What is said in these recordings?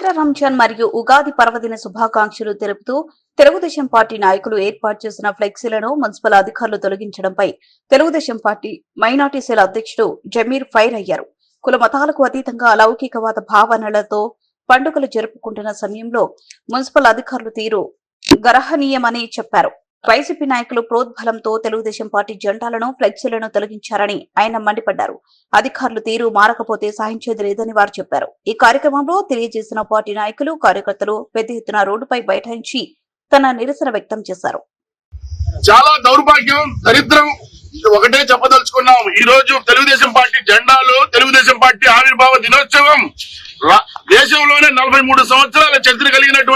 పవిత్ర రంజాన్ మరియు ఉగాది పర్వదిన శుభాకాంక్షలు తెలుపుతూ తెలుగుదేశం పార్టీ నాయకులు ఏర్పాటు చేసిన ఫ్లెక్సీలను మున్సిపల్ అధికారులు తొలగించడంపై తెలుగుదేశం పార్టీ మైనార్టీ సెల్ అధ్యక్షుడు జమీర్ ఫైర్ అయ్యారు. కుల మతాలకు అతీతంగా అలౌకికవాద భావనలతో పండుగలు జరుపుకుంటున్న సమయంలో మున్సిపల్ అధికారులు తీరు గరహనీయమని చెప్పారు. వైసీపీ నాయకులు ప్రోద్బలంతో తెలుగుదేశం పార్టీ జెండాలను ఫ్లెక్సీలను తొలగించారని ఆయన మండిపడ్డారు. అధికారులు తీరు మారకపోతే సహించేది లేదని వారు చెప్పారు. ఈ కార్యక్రమంలో తెలియజేసిన పార్టీ నాయకులు కార్యకర్తలు పెద్ద ఎత్తున రోడ్డుపై బైఠాయించి తన నిరసన వ్యక్తం చేశారు. చాలా దౌర్భాగ్యం దరిద్రం ఒకటే చెప్పదలుచుకున్నాం. ఈ రోజు తెలుగుదేశం పార్టీ జెండాలు తెలుగుదేశం పార్టీ ఆవిర్భావ దినోత్సవం. దేశంలోనే నలభై మూడు సంవత్సరాల చరిత్ర కలిగినటువంటి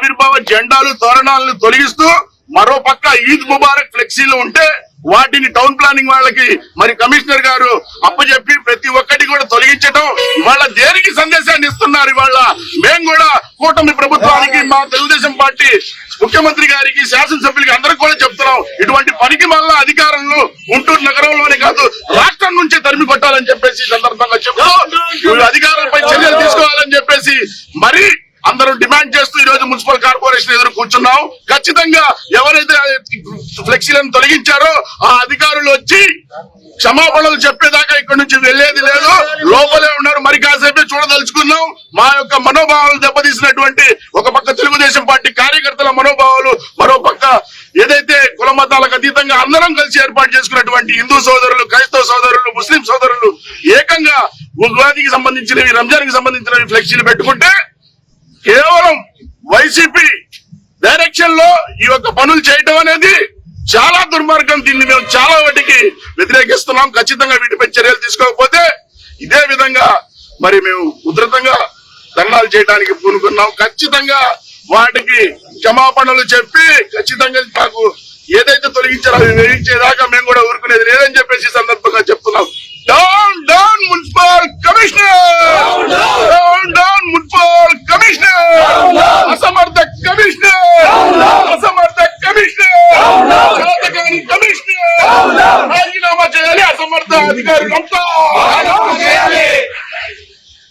ఆవిర్భావ జెండాలు తోరణాలను తొలగిస్తూ మరో పక్క ఈద్ ముబారక్ ఫ్లెక్సీలు ఉంటే వాటిని టౌన్ ప్లానింగ్ వాళ్ళకి మరి కమిషనర్ గారు అప్పచెప్పి ప్రతి ఒక్కటి కూడా తొలగించడం ఇవాళ దేనికి సందేశాన్ని ఇస్తున్నారు ఇవాళ? మేము కూడా కూటమి ప్రభుత్వానికి మా తెలుగుదేశం పార్టీ ముఖ్యమంత్రి గారికి శాసనసభ్యులకి అందరికి కూడా చెప్తున్నాం. ఇటువంటి పనికి మళ్ళా అధికారంలో గుంటూరు నగరంలోనే కాదు రాష్ట్రం నుంచే తరిమి కొట్టాలని చెప్పేసి సందర్భంగా చెప్తూ అధికారులపై చర్యలు తీసుకోవాలని చెప్పేసి మరి అందరూ డిమాండ్ చేస్తూ ఈ రోజు మున్సిపల్ కార్పొరేషన్ ఎదురు కూర్చున్నాం ఖచ్చితంగా ఎవరైతే ఫ్లెక్సీలను తొలగించారో ఆ అధికారులు వచ్చి క్షమాపణలు చెప్పేదాకా ఇక్కడ నుంచి వెళ్ళేది లేదు. లోపలే ఉన్నారు. మరి కాసేపే చూడదలుచుకున్నాం మా యొక్క మనోభావాలు దెబ్బతీసినటువంటి ఒక పక్క తెలుగుదేశం పార్టీ కార్యకర్తల మనోభావాలు మరో పక్క ఏదైతే కుల మతాలకు అతీతంగా అందరం కలిసి ఏర్పాటు చేసుకున్నటువంటి హిందూ సోదరులు క్రైస్తవ సోదరులు ముస్లిం సోదరులు ఏకంగా ఉగాదికి సంబంధించినవి రంజాన్కి సంబంధించినవి ఫ్లెక్సీలు పెట్టుకుంటే కేవలం వైసీపీ డైరెక్షన్లో ఈ యొక్క పనులు చేయటం అనేది చాలా దుర్మార్గం. దీన్ని మేము చాలా వాటికి వ్యతిరేకిస్తున్నాం. ఖచ్చితంగా వీటిపై చర్యలు తీసుకోకపోతే ఇదే విధంగా మరి మేము ఉధృతంగా ధర్నాలు చేయడానికి పూనుకున్నాం. ఖచ్చితంగా వాటికి క్షమాపణలు చెప్పి ఖచ్చితంగా మాకు ఏదైతే తొలగించారో అది వేయించేదాకా మేము కూడా ఊరుకునేది లేదని చెప్పేసి సందర్భంగా చెప్తున్నాం. సమర్థ అధికారులంతా